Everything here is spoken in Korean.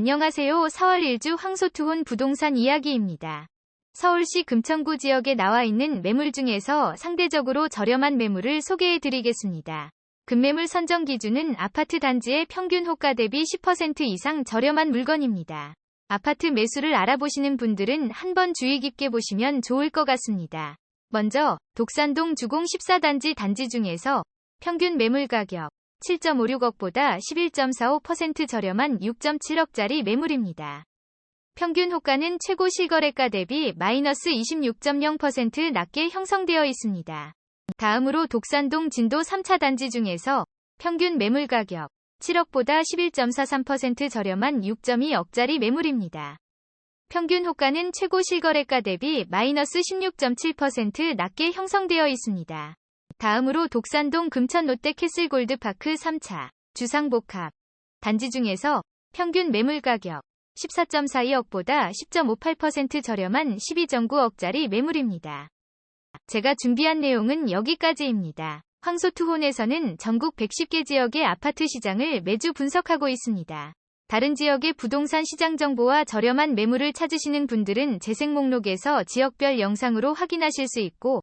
안녕하세요. 4월 1주 황소투혼 부동산 이야기입니다. 서울시 금천구 지역에 나와 있는 매물 중에서 상대적으로 저렴한 매물을 소개해 드리겠습니다. 급매물 선정 기준은 아파트 단지의 평균 호가 대비 10% 이상 저렴한 물건입니다. 아파트 매수를 알아보시는 분들은 한번 주의 깊게 보시면 좋을 것 같습니다. 먼저 독산동 주공 14단지 단지 중에서 평균 매물 가격 7.56억보다 11.45% 저렴한 6.7억짜리 매물입니다. 평균 호가는 최고 실거래가 대비 마이너스 26.0% 낮게 형성되어 있습니다. 다음으로 독산동 진도 3차 단지 중에서 평균 매물 가격 7억보다 11.43% 저렴한 6.2억짜리 매물입니다. 평균 호가는 최고 실거래가 대비 마이너스 16.7% 낮게 형성되어 있습니다. 다음으로 독산동 금천 롯데 캐슬 골드파크 3차 주상복합 단지 중에서 평균 매물 가격 14.42억보다 10.58% 저렴한 12.9억짜리 매물입니다. 제가 준비한 내용은 여기까지입니다. 황소투혼에서는 전국 110개 지역의 아파트 시장을 매주 분석하고 있습니다. 다른 지역의 부동산 시장 정보와 저렴한 매물을 찾으시는 분들은 재생 목록에서 지역별 영상으로 확인하실 수 있고